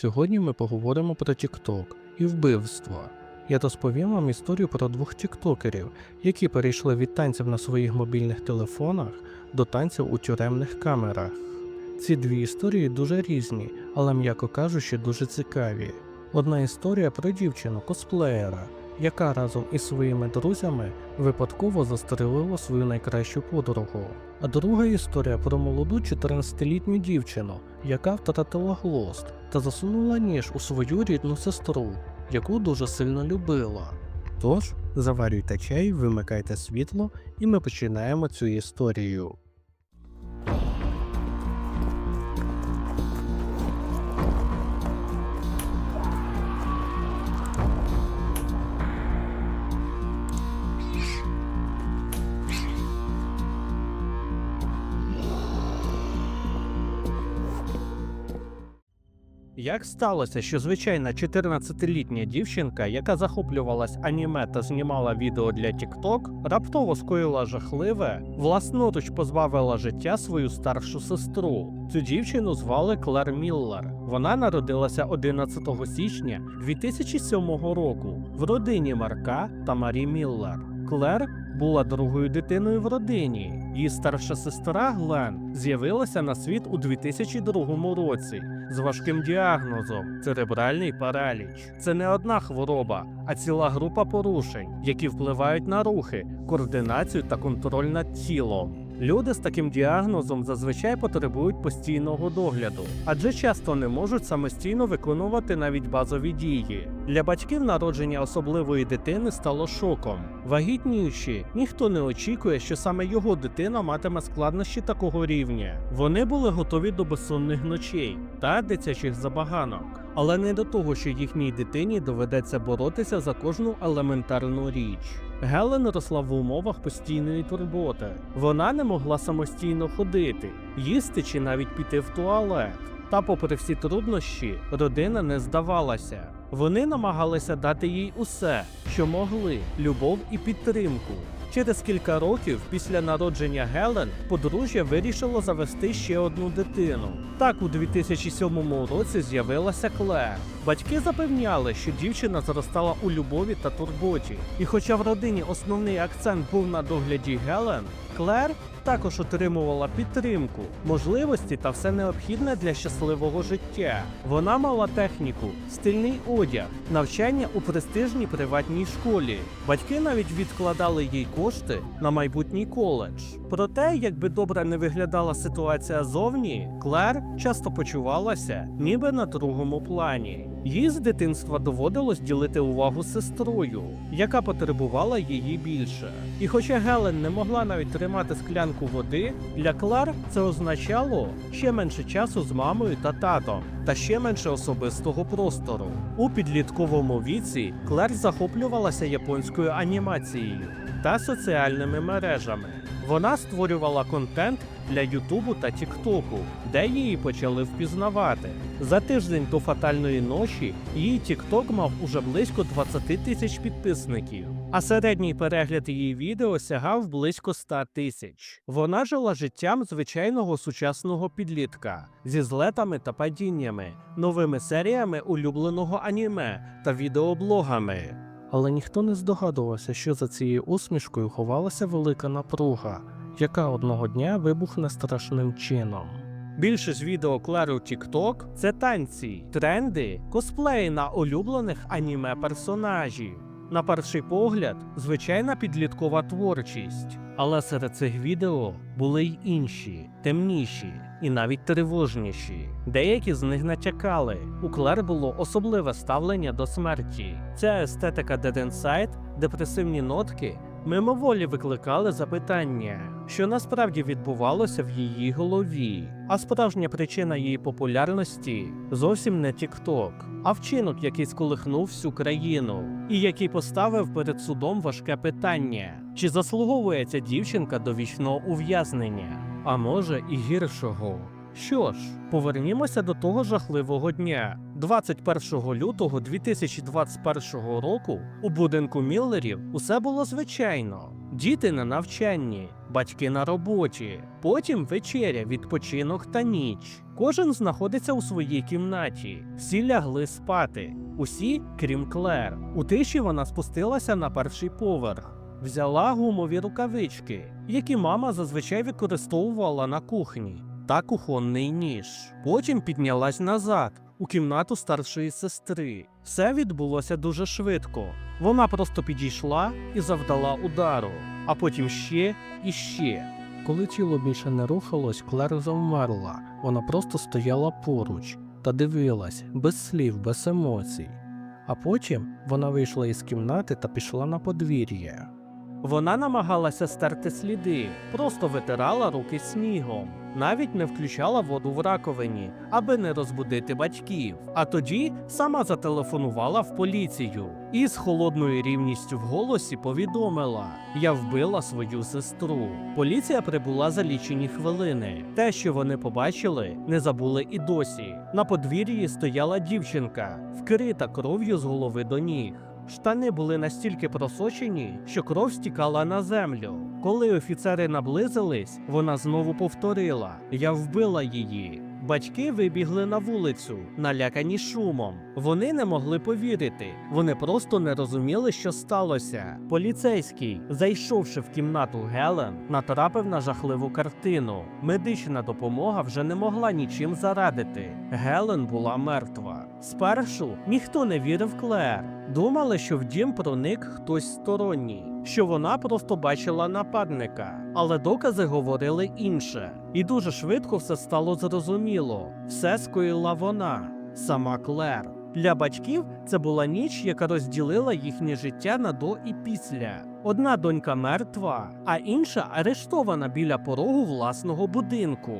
Сьогодні ми поговоримо про TikTok і вбивство. Я розповім вам історію про двох тіктокерів, які перейшли від танців на своїх мобільних телефонах до танців у тюремних камерах. Ці дві історії дуже різні, але м'яко кажучи, дуже цікаві. Одна історія про дівчину косплеєра, яка разом із своїми друзями випадково застрелила свою найкращу подругу. А друга історія про молоду 14-літню дівчину, яка втратила глост та засунула ніж у свою рідну сестру, яку дуже сильно любила. Тож, заварюйте чай, вимикайте світло, і ми починаємо цю історію. Як сталося, що звичайна 14-літня дівчинка, яка захоплювалась аніме та знімала відео для TikTok, раптово скоїла жахливе, власноруч позбавила життя свою старшу сестру. Цю дівчину звали Клер Міллер. Вона народилася 11 січня 2007 року в родині Марка та Марі Міллер. Клер була другою дитиною в родині. Її старша сестра Глен з'явилася на світ у 2002 році з важким діагнозом церебральний параліч. Це не одна хвороба, а ціла група порушень, які впливають на рухи, координацію та контроль над тілом. Люди з таким діагнозом зазвичай потребують постійного догляду, адже часто не можуть самостійно виконувати навіть базові дії. Для батьків народження особливої дитини стало шоком. Вагітніючи, ніхто не очікує, що саме його дитина матиме складнощі такого рівня. Вони були готові до безсонних ночей та дитячих забаганок, але не до того, що їхній дитині доведеться боротися за кожну елементарну річ. Гелен росла в умовах постійної турботи. Вона не могла самостійно ходити, їсти чи навіть піти в туалет. Та, попри всі труднощі, родина не здавалася. Вони намагалися дати їй усе, що могли: любов і підтримку. Через кілька років після народження Гелен подружжя вирішило завести ще одну дитину. Так, у 2007 році з'явилася Клер. Батьки запевняли, що дівчина зростала у любові та турботі. І хоча в родині основний акцент був на догляді Гелен, Клер також отримувала підтримку, можливості та все необхідне для щасливого життя. Вона мала техніку, стильний одяг, навчання у престижній приватній школі. Батьки навіть відкладали їй кошти на майбутній коледж. Проте, якби добре не виглядала ситуація зовні, Клер часто почувалася ніби на другому плані. Їй з дитинства доводилось ділити увагу сестрою, яка потребувала її більше. І хоча Гелен не могла навіть тримати склянку води, для Клар це означало ще менше часу з мамою та татом, та ще менше особистого простору. У підлітковому віці Клер захоплювалася японською анімацією та соціальними мережами. Вона створювала контент для Ютубу та Тіктоку, де її почали впізнавати. За тиждень до фатальної ночі її Тікток мав уже близько 20 тисяч підписників, а середній перегляд її відео сягав близько 100 тисяч. Вона жила життям звичайного сучасного підлітка зі злетами та падіннями, новими серіями улюбленого аніме та відеоблогами. Але ніхто не здогадувався, що за цією усмішкою ховалася велика напруга, яка одного дня вибухне страшним чином. Більшість відео Клери у TikTok – це танці, тренди, косплеї на улюблених аніме персонажів. На перший погляд, звичайна підліткова творчість. Але серед цих відео були й інші, темніші і навіть тривожніші. Деякі з них натякали. У Клер було особливе ставлення до смерті. Ця естетика Dead Inside, депресивні нотки мимоволі викликали запитання, що насправді відбувалося в її голові. А справжня причина її популярності зовсім не TikTok, а вчинок, який сколихнув всю країну, і який поставив перед судом важке питання: чи заслуговує ця дівчинка до вічного ув'язнення, а може і гіршого. Що ж, повернімося до того жахливого дня. 21 лютого 2021 року у будинку Міллерів усе було звичайно. Діти на навчанні, батьки на роботі, потім вечеря, відпочинок та ніч. Кожен знаходиться у своїй кімнаті. Всі лягли спати. Усі, крім Клер. У тиші вона спустилася на перший поверх. Взяла гумові рукавички, які мама зазвичай використовувала на кухні, та кухонний ніж. Потім піднялась назад у кімнату старшої сестри. Все відбулося дуже швидко. Вона просто підійшла і завдала удару, а потім ще і ще. Коли тіло більше не рухалось, Клер завмерла. Вона просто стояла поруч та дивилась, без слів, без емоцій. А потім вона вийшла із кімнати та пішла на подвір'я. Вона намагалася стерти сліди, просто витирала руки снігом, навіть не включала воду в раковині, аби не розбудити батьків. А тоді сама зателефонувала в поліцію і з холодною рівністю в голосі повідомила: Я вбила свою сестру. Поліція прибула за лічені хвилини. Те, що вони побачили, не забули і досі. На подвір'ї стояла дівчинка, вкрита кров'ю з голови до ніг. Штани були настільки просочені, що кров стікала на землю. Коли офіцери наблизились, вона знову повторила: Я вбила її. Батьки вибігли на вулицю, налякані шумом. Вони не могли повірити, вони просто не розуміли, що сталося. Поліцейський, зайшовши в кімнату Гелен, натрапив на жахливу картину. Медична допомога вже не могла нічим зарадити. Гелен була мертва. Спершу ніхто не вірив Клер. Думали, що в дім проник хтось сторонній, що вона просто бачила нападника, але докази говорили інше. І дуже швидко все стало зрозуміло. Все скоїла вона, сама Клер. Для батьків це була ніч, яка розділила їхнє життя на до і після. Одна донька мертва, а інша арештована біля порогу власного будинку.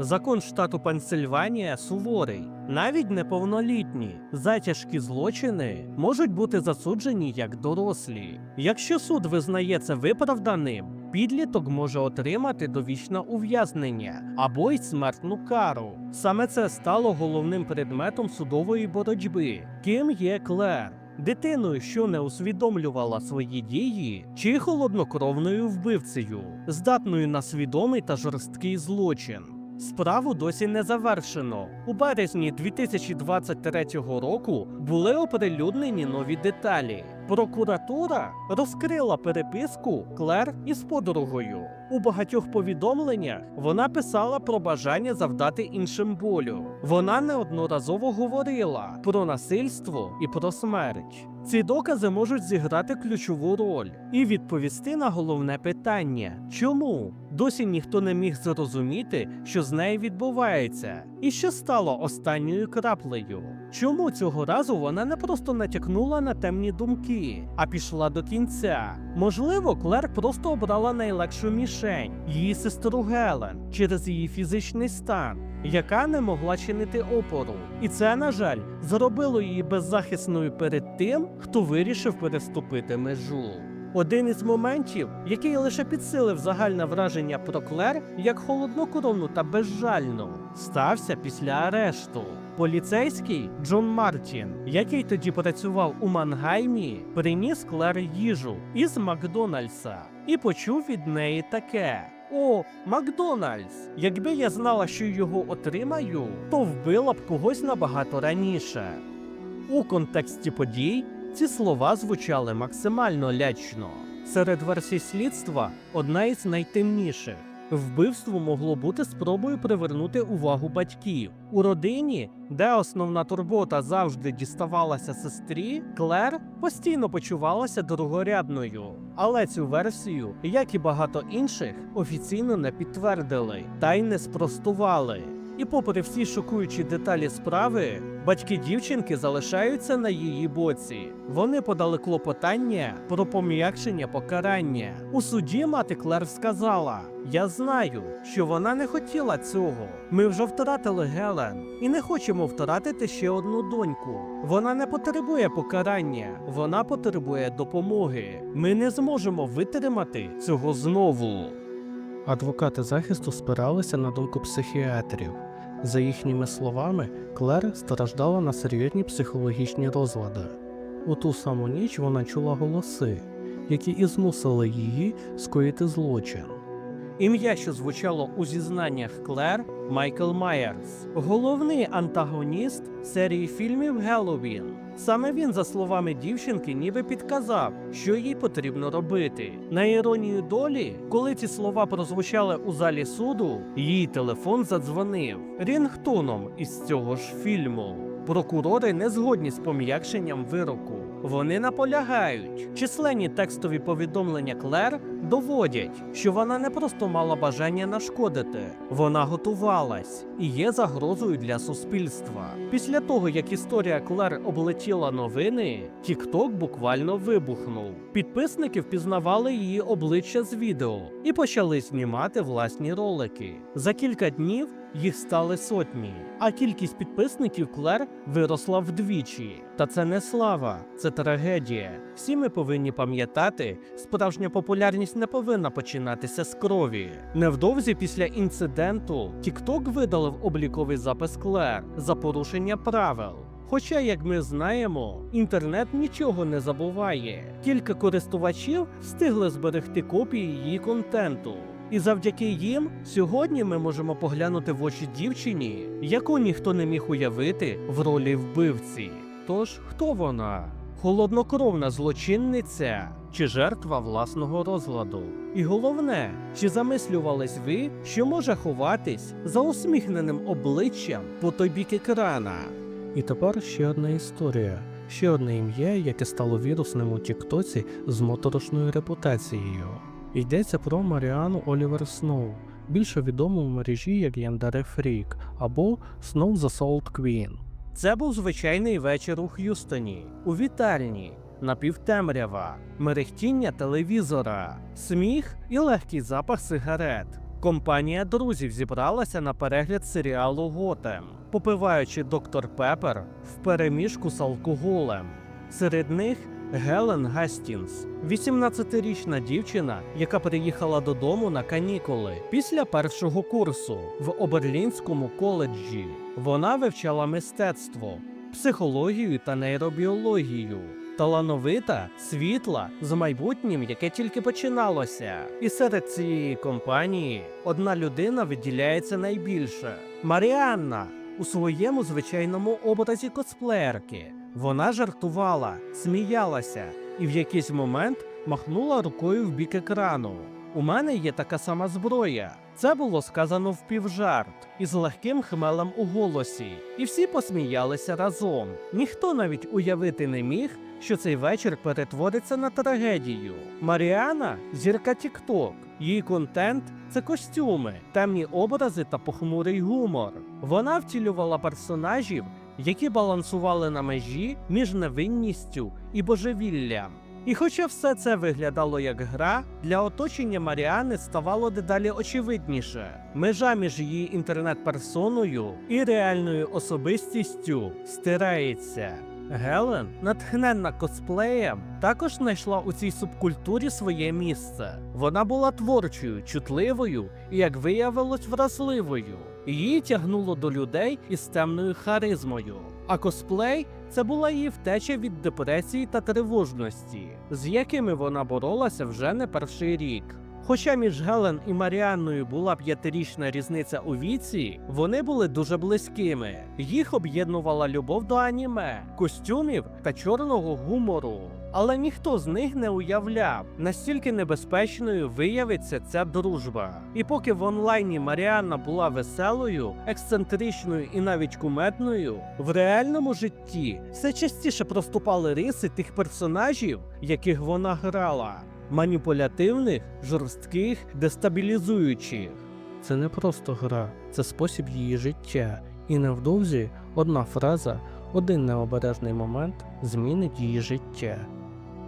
Закон штату Пенсильванія суворий. Навіть неповнолітні за тяжкі злочини можуть бути засуджені як дорослі. Якщо суд визнає це виправданим, підліток може отримати довічне ув'язнення або й смертну кару. Саме це стало головним предметом судової боротьби. Ким є Клер? Дитиною, що не усвідомлювала свої дії, чи холоднокровною вбивцею, здатною на свідомий та жорсткий злочин. Справу досі не завершено. У березні 2023 року були оприлюднені нові деталі. Прокуратура розкрила переписку Клер із подругою. У багатьох повідомленнях вона писала про бажання завдати іншим болю. Вона неодноразово говорила про насильство і про смерть. Ці докази можуть зіграти ключову роль і відповісти на головне питання: чому досі ніхто не міг зрозуміти, що з нею відбувається, і що стало останньою краплею. Чому цього разу вона не просто натякнула на темні думки, а пішла до кінця? Можливо, Клер просто обрала найлегшу мішень її сестру Гелен через її фізичний стан. Яка не могла чинити опору, і це, на жаль, зробило її беззахисною перед тим, хто вирішив переступити межу. Один із моментів, який лише підсилив загальне враження про Клер як холоднокровну та безжальну, стався після арешту. Поліцейський Джон Мартін, який тоді працював у Мангаймі, приніс Клер їжу із Макдональдса і почув від неї таке. О, Макдональдс! Якби я знала, що його отримаю, то вбила б когось набагато раніше. У контексті подій ці слова звучали максимально лячно. Серед версій слідства одна із найтемніших. Вбивство могло бути спробою привернути увагу батьків. У родині, де основна турбота завжди діставалася сестрі, Клер постійно почувалася другорядною. Але цю версію, як і багато інших, офіційно не підтвердили та й не спростували. І попри всі шокуючі деталі справи, батьки дівчинки залишаються на її боці. Вони подали клопотання про пом'якшення покарання. У суді мати Клер сказала: Я знаю, що вона не хотіла цього. Ми вже втратили Гелен і не хочемо втратити ще одну доньку. Вона не потребує покарання, вона потребує допомоги. Ми не зможемо витримати цього знову. Адвокати захисту спиралися на думку психіатрів. За їхніми словами, Клер страждала на серйозні психологічні розлади. У ту саму ніч вона чула голоси, які і змусили її скоїти злочин. Ім'я, що звучало у зізнаннях Клер Майкл Майерс, головний антагоніст серії фільмів Геловін. Саме він, за словами дівчинки, ніби підказав, що їй потрібно робити. На іронію долі, коли ці слова прозвучали у залі суду, її телефон задзвонив рінгтоном із цього ж фільму. Прокурори не згодні з пом'якшенням вироку. Вони наполягають. Численні текстові повідомлення Клер доводять, що вона не просто мала бажання нашкодити, вона готувалась і є загрозою для суспільства. Після того, як історія Клер облетіла новини, TikTok буквально вибухнув. Підписники впізнавали її обличчя з відео і почали знімати власні ролики. За кілька днів їх стали сотні, а кількість підписників Клер виросла вдвічі. Та це не слава, це трагедія. Всі ми повинні пам'ятати, справжня популярність не повинна починатися з крові. Невдовзі після інциденту TikTok видалив обліковий запис Клер за порушення правил. Хоча, як ми знаємо, інтернет нічого не забуває. Кілька користувачів встигли зберегти копії її контенту. І завдяки їм сьогодні ми можемо поглянути в очі дівчині, яку ніхто не міг уявити в ролі вбивці. Тож хто вона? Холоднокровна злочинниця чи жертва власного розладу? І головне, чи замислювались ви, що може ховатись за усміхненим обличчям по той бік екрана? І тепер ще одна історія. Ще одне ім'я, яке стало вірусним у Тіктоці з моторошною репутацією. Йдеться про Маріану Олівер Сноу, більше відому в мережі як Яндаре Фрік або Snow the Salt Queen. Це був звичайний вечір у Х'юстоні, у вітальні, напівтемрява, мерехтіння телевізора, сміх і легкий запах сигарет. Компанія друзів зібралася на перегляд серіалу Готем, попиваючи доктор Пепер в переміжку з алкоголем. Серед них Гелен Гастінс, 18-річна дівчина, яка приїхала додому на канікули після першого курсу в Оберлінському коледжі. Вона вивчала мистецтво, психологію та нейробіологію. Талановита, світла, з майбутнім, яке тільки починалося. І серед цієї компанії одна людина виділяється найбільше Маріанна у своєму звичайному образі косплеєрки. Вона жартувала, сміялася і в якийсь момент махнула рукою в бік екрану. У мене є така сама зброя. Це було сказано впівжарт із легким хмелем у голосі, і всі посміялися разом. Ніхто навіть уявити не міг, що цей вечір перетвориться на трагедію. Маріана зірка Тікток. Її контент це костюми, темні образи та похмурий гумор. Вона втілювала персонажів, які балансували на межі між невинністю і божевіллям. І хоча все це виглядало як гра, для оточення Маріани ставало дедалі очевидніше. Межа між її інтернет-персоною і реальною особистістю стирається. Гелен, натхненна косплеєм, також знайшла у цій субкультурі своє місце. Вона була творчою, чутливою і, як виявилось, вразливою. Її тягнуло до людей із темною харизмою. А косплей це була її втеча від депресії та тривожності, з якими вона боролася вже не перший рік. Хоча між Гелен і Маріанною була п'ятирічна різниця у віці, вони були дуже близькими. Їх об'єднувала любов до аніме, костюмів та чорного гумору. Але ніхто з них не уявляв, настільки небезпечною виявиться ця дружба. І поки в онлайні Маріанна була веселою, ексцентричною і навіть куметною, в реальному житті все частіше проступали риси тих персонажів, яких вона грала маніпулятивних, жорстких, дестабілізуючих. Це не просто гра, це спосіб її життя, і невдовзі одна фраза, один необережний момент змінить її життя.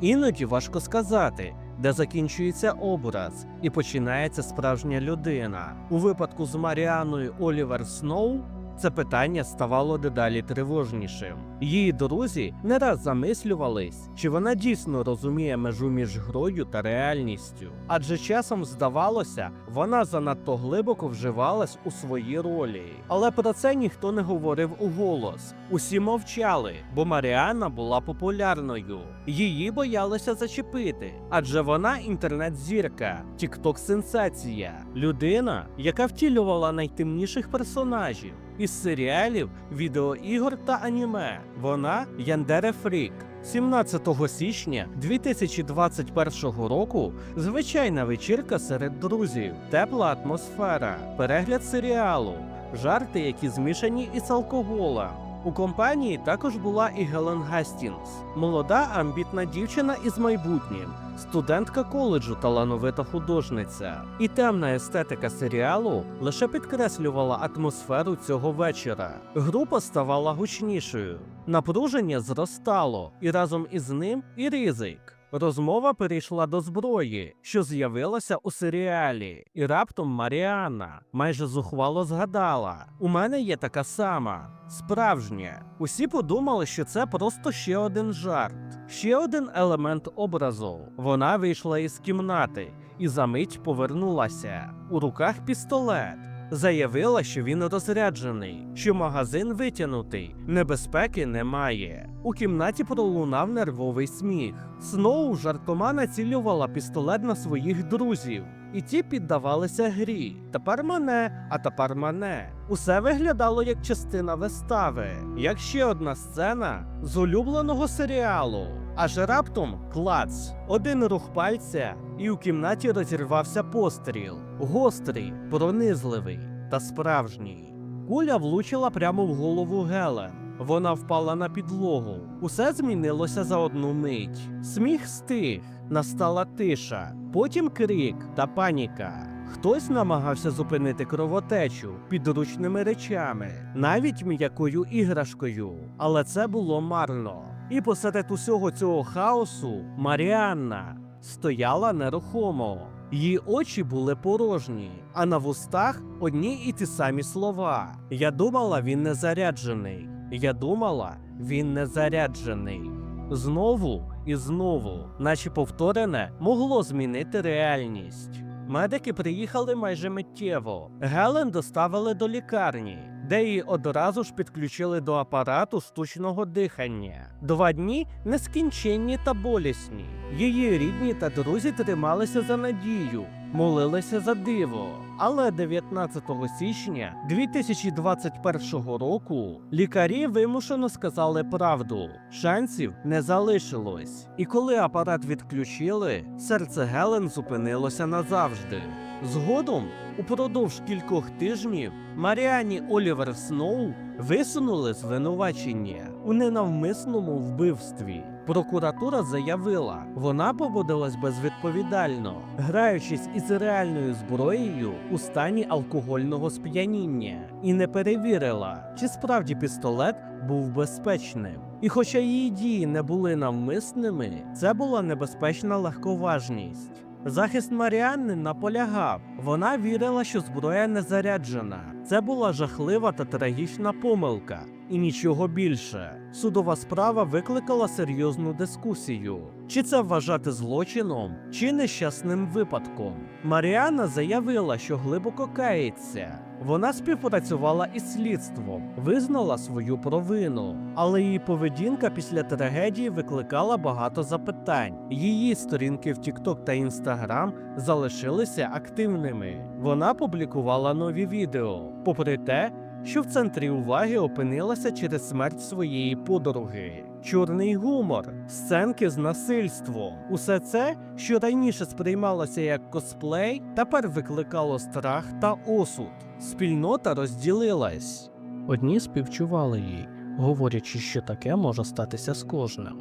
Іноді важко сказати, де закінчується образ і починається справжня людина. У випадку з Маріаною Олівер Сноу це питання ставало дедалі тривожнішим. Її друзі не раз замислювались, чи вона дійсно розуміє межу між грою та реальністю. Адже часом здавалося, вона занадто глибоко вживалась у свої ролі. Але про це ніхто не говорив уголос. Усі мовчали, бо Маріана була популярною. Її боялися зачепити, адже вона інтернет-зірка, тікток-сенсація, людина, яка втілювала найтемніших персонажів із серіалів, відеоігор та аніме. Вона Яндере Фрік. 17 січня 2021 року звичайна вечірка серед друзів, тепла атмосфера, перегляд серіалу, жарти, які змішані із алкоголем. У компанії також була і Гелен Гастінгс, молода амбітна дівчина із майбутнім, студентка коледжу, талановита художниця. І темна естетика серіалу лише підкреслювала атмосферу цього вечора. Група ставала гучнішою, напруження зростало, і разом із ним і ризик. Розмова перейшла до зброї, що з'явилася у серіалі, і раптом Маріанна майже зухвало згадала: у мене є така сама, справжня. Усі подумали, що це просто ще один жарт, ще один елемент образу. Вона вийшла із кімнати і за мить повернулася. У руках пістолет. Заявила, що він розряджений, що магазин витягнутий, небезпеки немає. У кімнаті пролунав нервовий сміх. Сноу жартома націлювала пістолет на своїх друзів, і ті піддавалися грі. Тепер мене, а тепер мене. Усе виглядало як частина вистави, як ще одна сцена з улюбленого серіалу. Аж раптом клац, один рух пальця, і у кімнаті розірвався постріл. Гострий, пронизливий та справжній. Куля влучила прямо в голову Гелен. Вона впала на підлогу. Усе змінилося за одну мить. Сміх стих, настала тиша, потім крик та паніка. Хтось намагався зупинити кровотечу підручними речами, навіть м'якою іграшкою, але це було марно. І посеред усього цього хаосу Маріанна стояла нерухомо. Її очі були порожні, а на вустах одні і ті самі слова. Я думала, він не заряджений. Я думала, він не заряджений. Знову і знову, наче повторене, могло змінити реальність. Медики приїхали майже миттєво. Гелен доставили до лікарні, де її одразу ж підключили до апарату штучного дихання. Два дні нескінченні та болісні. Її рідні та друзі трималися за надію, молилися за диво. Але 19 січня 2021 року лікарі вимушено сказали правду. Шансів не залишилось. І коли апарат відключили, серце Гелен зупинилося назавжди. Згодом, упродовж кількох тижнів, Маріані Олівер Сноу висунули звинувачення у ненавмисному вбивстві. Прокуратура заявила, вона поводилась безвідповідально, граючись із реальною зброєю у стані алкогольного сп'яніння, і не перевірила, чи справді пістолет був безпечним. І хоча її дії не були навмисними, це була небезпечна легковажність. Захист Маріанни наполягав, вона вірила, що зброя не заряджена. Це була жахлива та трагічна помилка, і нічого більше. Судова справа викликала серйозну дискусію: чи це вважати злочином, чи нещасним випадком. Маріанна заявила, що глибоко кається. Вона співпрацювала із слідством, визнала свою провину, але її поведінка після трагедії викликала багато запитань. Її сторінки в TikTok та Instagram залишилися активними. Вона публікувала нові відео, попри те, що в центрі уваги опинилася через смерть своєї подруги. Чорний гумор, сценки з насильством. Усе це, що раніше сприймалося як косплей, тепер викликало страх та осуд. Спільнота розділилась. Одні співчували їй, говорячи, що таке може статися з кожним.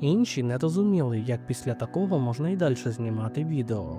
Інші не розуміли, як після такого можна й далі знімати відео.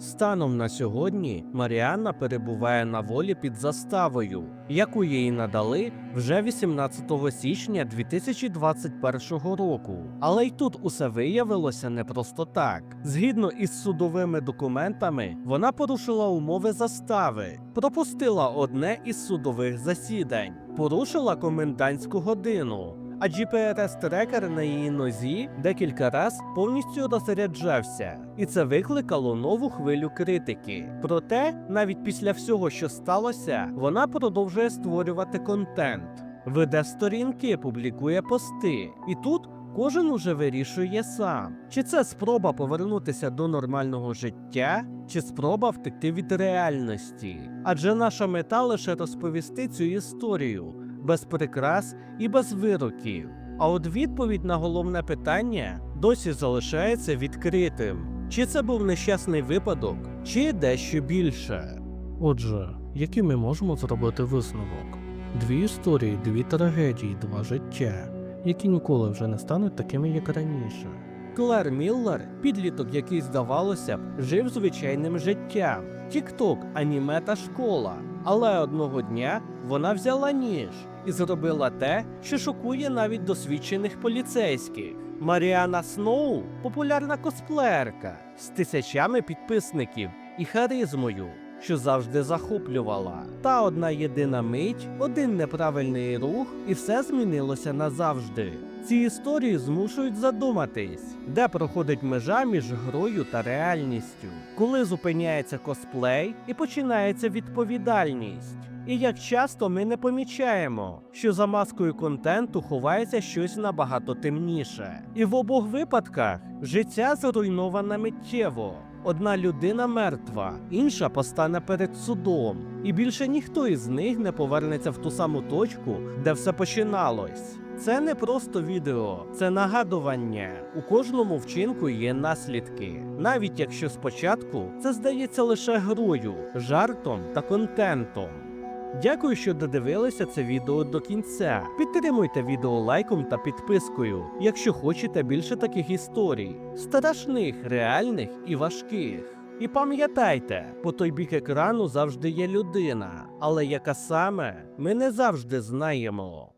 Станом на сьогодні Маріанна перебуває на волі під заставою, яку їй надали вже 18 січня 2021 року. Але й тут усе виявилося не просто так. Згідно із судовими документами, вона порушила умови застави, пропустила одне із судових засідань, порушила комендантську годину. А GPS-трекер на її нозі декілька раз повністю розряджався, і це викликало нову хвилю критики. Проте, навіть після всього, що сталося, вона продовжує створювати контент, веде сторінки, публікує пости. І тут кожен уже вирішує сам, чи це спроба повернутися до нормального життя, чи спроба втекти від реальності. Адже наша мета лише розповісти цю історію без прикрас і без вироків. А от відповідь на головне питання досі залишається відкритим: чи це був нещасний випадок, чи дещо більше. Отже, який ми можемо зробити висновок? Дві історії, дві трагедії, два життя, які ніколи вже не стануть такими, як раніше. Клер Міллер, підліток, який, здавалося б, жив звичайним життям. Тікток, аніме та школа. Але одного дня вона взяла ніж і зробила те, що шокує навіть досвідчених поліцейських. Маріана Сноу популярна косплеєрка з тисячами підписників і харизмою, що завжди захоплювала. Та одна єдина мить, один неправильний рух, і все змінилося назавжди. Ці історії змушують задуматись, де проходить межа між грою та реальністю, коли зупиняється косплей і починається відповідальність. І як часто ми не помічаємо, що за маскою контенту ховається щось набагато темніше. І в обох випадках життя зруйноване миттєво. Одна людина мертва, інша постане перед судом, і більше ніхто із них не повернеться в ту саму точку, де все починалось. Це не просто відео, це нагадування. У кожному вчинку є наслідки, навіть якщо спочатку це здається лише грою, жартом та контентом. Дякую, що додивилися це відео до кінця. Підтримуйте відео лайком та підпискою, якщо хочете більше таких історій, страшних, реальних і важких. І пам'ятайте, по той бік екрану завжди є людина, але яка саме ми не завжди знаємо.